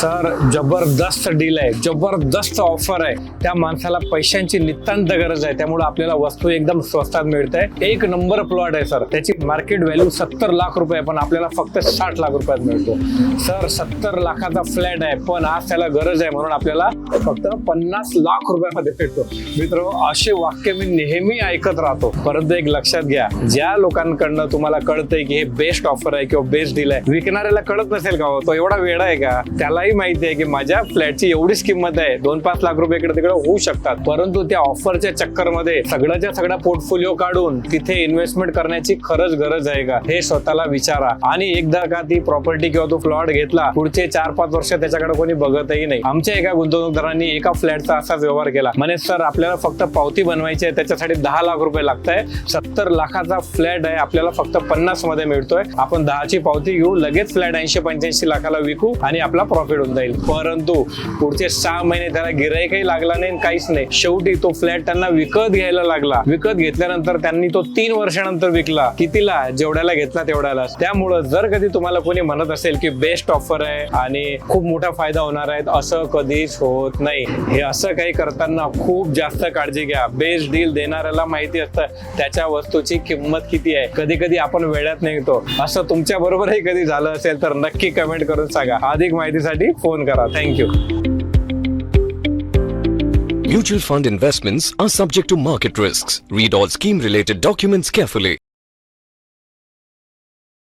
Sir जबरदस्त deal आहे जबरदस्त ऑफर आहे. त्या माणसाला पैशांची नितांत गरज आहे. त्यामुळे आपल्याला वस्तू एकदम स्वस्तात मिळते एक नंबर प्लॉट आहे सर. त्याची मार्केट व्हॅल्यू सत्तर लाख रुपये पण आपल्याला फक्त साठ लाख रुपयात मिळतो. सर सत्तर लाखाचा फ्लॅट आहे पण आज त्याला गरज आहे म्हणून आपल्याला फक्त पन्नास लाख रुपयामध्ये भेटतो. मित्र असे वाक्य मी नेहमी ऐकत राहतो. परंतु एक लक्षात घ्या. ज्या लोकांकडनं तुम्हाला कळतंय की हे बेस्ट ऑफर आहे किंवा बेस्ट डील आहे विकणाऱ्याला कळत नसेल का हो? तो एवढा वेळ आहे का? त्यालाही माहिती आहे की माझ्या फ्लॅटची एवढीच किंमत आहे. दोन पाच लाख रुपये इकडे तिकडे होऊ शकतात. परंतु त्या ऑफरच्या चक्करमध्ये सगळ्याच्या सगळा पोर्टफोलिओ काढून तिथे इन्व्हेस्टमेंट करण्याची खरंच गरज आहे का? हे स्वतःला विचारा. आणि एकदा का ती प्रॉपर्टी किंवा तो प्लॉट घेतला पुढचे चार पाच वर्ष त्याच्याकडे कोणी बघतही नाही. आमच्या एका गुंतवणूकदारांनी एका फ्लॅटचा असाच व्यवहार केला. म्हणे सर आपल्याला फक्त पावती बनवायची आहे. त्याच्यासाठी दहा लाख रुपये लागत आहे सत्तर लाखाचा फ्लॅट आहे. आपल्याला फक्त पन्नासमध्ये मिळतोय. आपण दहाची पावती घेऊ लगेच फ्लॅट ऐंशी पंच्याऐंशी लाखाला विकू आणि आपला प्रॉफिट होऊन जाईल. परंतु पुढचे सहा महिने त्याला गिराईकही लागला नाही काहीच नाही. शेवटी तो फ्लॅट त्यांना विकत घ्यायला लागला. विकत घेतल्यानंतर त्यांनी तो तीन वर्षानंतर विकला. कितीला? जेवढ्याला घेतला तेवढ्याला. त्यामुळं जर कधी तुम्हाला कोणी म्हणत असेल की बेस्ट ऑफर आहे आणि खूप मोठा फायदा होणार आहे असं कधीच होत नाही. हे असं काही करताना खूप जास्त काळजी घ्या. बेस्ट डील देणाऱ्याला माहिती असतं. त्याच्या वस्तूची किंमत किती आहे? कधी कधी आपण वेळात निघतो. असं तुमच्या बरोबरही कधी झालं असेल तर नक्की कमेंट करून सांगा. अधिक माहितीसाठी फोन करा thank you Mutual fund investments are subject to market risks. Read all scheme related documents carefully.